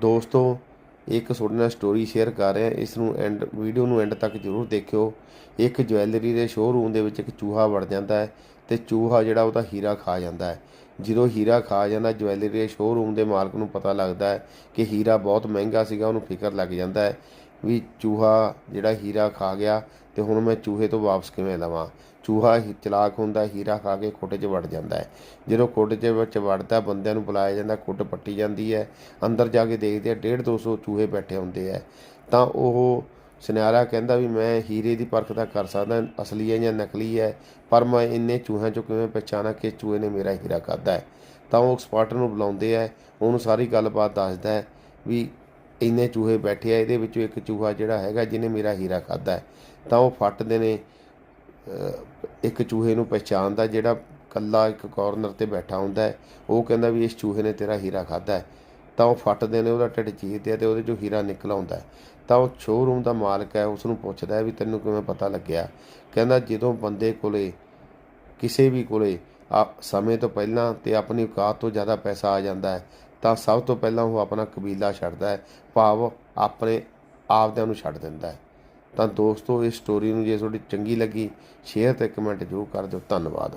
ਦੋਸਤੋ, ਇੱਕ ਤੁਹਾਡੇ ਨਾਲ ਸਟੋਰੀ ਸ਼ੇਅਰ ਕਰ ਰਿਹਾ। ਇਸ ਨੂੰ ਐਂਡ ਵੀਡੀਓ ਨੂੰ ਐਂਡ ਤੱਕ ਜ਼ਰੂਰ ਦੇਖਿਓ। ਇੱਕ ਜਵੈਲਰੀ ਦੇ ਸ਼ੋਰੂਮ ਦੇ ਵਿੱਚ ਇੱਕ ਚੂਹਾ ਵੜ ਜਾਂਦਾ ਹੈ ਤੇ ਚੂਹਾ ਜਿਹੜਾ ਉਹਦਾ ਹੀਰਾ ਖਾ ਜਾਂਦਾ ਹੈ। ਜਦੋਂ ਹੀਰਾ ਖਾ ਜਾਂਦਾ ਜਵੈਲਰੀ ਦੇ ਸ਼ੋਰੂਮ ਦੇ ਮਾਲਕ ਨੂੰ ਪਤਾ ਲੱਗਦਾ ਹੈ ਕਿ ਹੀਰਾ ਬਹੁਤ ਮਹਿੰਗਾ ਸੀਗਾ, ਉਹਨੂੰ ਫਿਕਰ ਲੱਗ ਜਾਂਦਾ ਹੈ। ਵੀ ਚੂਹਾ ਜਿਹੜਾ ਹੀਰਾ ਖਾ ਗਿਆ ਤੇ ਹੁਣ ਮੈਂ ਚੂਹੇ ਤੋਂ ਵਾਪਸ ਕਿਵੇਂ ਲਵਾਂ? ਚੂਹਾ ਹੀ ਚਲਾਕ ਹੁੰਦਾ, ਹੀਰਾ ਖਾ ਕੇ ਖੋਟੇ 'ਚ ਵੜ ਜਾਂਦਾ ਹੈ। ਜਦੋਂ ਖੋਟੇ 'ਚ ਵਿੱਚ ਵੜਦਾ, ਬੰਦਿਆਂ ਨੂੰ ਬੁਲਾਇਆ ਜਾਂਦਾ, ਖੁੱਟ ਪੱਟੀ ਜਾਂਦੀ ਹੈ। ਅੰਦਰ ਜਾ ਕੇ ਦੇਖਦੇ ਆ 1.5 200 ਚੂਹੇ ਬੈਠੇ ਹੁੰਦੇ ਆ ਤਾਂ ਉਹ ਸੁਨਿਆਰਾ ਕਹਿੰਦਾ ਵੀ ਮੈਂ ਹੀਰੇ ਦੀ ਪਰਖ ਤਾਂ ਕਰ ਸਕਦਾ, ਅਸਲੀ ਹੈ ਜਾਂ ਨਕਲੀ ਹੈ, ਪਰ ਮੈਂ ਇੰਨੇ ਚੂਹਿਆਂ ਚੋਂ ਕਿਵੇਂ ਪਛਾਣਾ ਕਿ ਚੂਹੇ ਨੇ ਮੇਰਾ ਹੀਰਾ ਖਾਦਾ ਹੈ? ਤਾਂ ਉਹ ਐਕਸਪਰਟ ਨੂੰ ਬੁਲਾਉਂਦੇ ਆ ਉਹਨੂੰ ਸਾਰੀ ਗੱਲਬਾਤ ਦੱਸਦਾ ਹੈ ਵੀ ਇੰਨੇ ਚੂਹੇ ਬੈਠੇ ਆ, ਇਹਦੇ ਵਿੱਚੋਂ ਇੱਕ ਚੂਹਾ ਜਿਹੜਾ ਹੈਗਾ ਜਿਹਨੇ ਮੇਰਾ ਹੀਰਾ ਖਾਦਾ ਹੈ, ਤਾਂ ਉਹ ਫੱਟਦੇ ਨੇ ਇੱਕ ਚੂਹੇ ਨੂੰ ਪਛਾਣਦਾ ਜਿਹੜਾ ਕੱਲਾ ਇੱਕ ਕਾਰਨਰ ਤੇ ਬੈਠਾ ਹੁੰਦਾ ਹੈ, ਉਹ ਕਹਿੰਦਾ ਵੀ ਇਸ ਚੂਹੇ ਨੇ ਤੇਰਾ ਹੀਰਾ ਖਾਦਾ ਹੈ, ਤਾਂ ਉਹ ਫੱਟਦੇ ਨੇ, ਉਹਦਾ ਢਿੱਡ ਚੀਰਦੇ ਆ ਤੇ ਉਹਦੇ ਚੋਂ ਹੀਰਾ ਨਿਕਲ ਆਉਂਦਾ ਹੈ। ਤਾਂ ਉਹ ਸ਼ੋਰੂਮ ਦਾ ਮਾਲਕ ਹੈ ਉਸ ਨੂੰ ਪੁੱਛਦਾ ਹੈ ਵੀ ਤੈਨੂੰ ਕਿਵੇਂ ਪਤਾ ਲੱਗਿਆ? ਕਹਿੰਦਾ ਜਦੋਂ ਬੰਦੇ ਕੋਲੇ, ਕਿਸੇ ਵੀ ਕੋਲੇ ਸਮੇਂ ਤੋਂ ਪਹਿਲਾਂ ਤੇ ਆਪਣੀ ਔਕਾਤ ਤੋਂ ਜ਼ਿਆਦਾ ਪੈਸਾ ਆ ਜਾਂਦਾ ਹੈ, ਤਾਂ ਸਭ ਤੋਂ ਪਹਿਲਾਂ ਉਹ ਆਪਣਾ ਕਬੀਲਾ ਛੱਡਦਾ ਹੈ, ਭਾਵ ਆਪਣੇ ਆਪਦਿਆਂ ਨੂੰ ਛੱਡ ਦਿੰਦਾ ਹੈ। ਤਾਂ ਦੋਸਤੋ, ਇਸ ਸਟੋਰੀ ਨੂੰ ਜੇ ਤੁਹਾਡੀ ਚੰਗੀ ਲੱਗੀ ਸ਼ੇਅਰ ਤੇ ਕਮੈਂਟ ਜ਼ਰੂਰ ਕਰ ਦਿਓ। ਧੰਨਵਾਦ।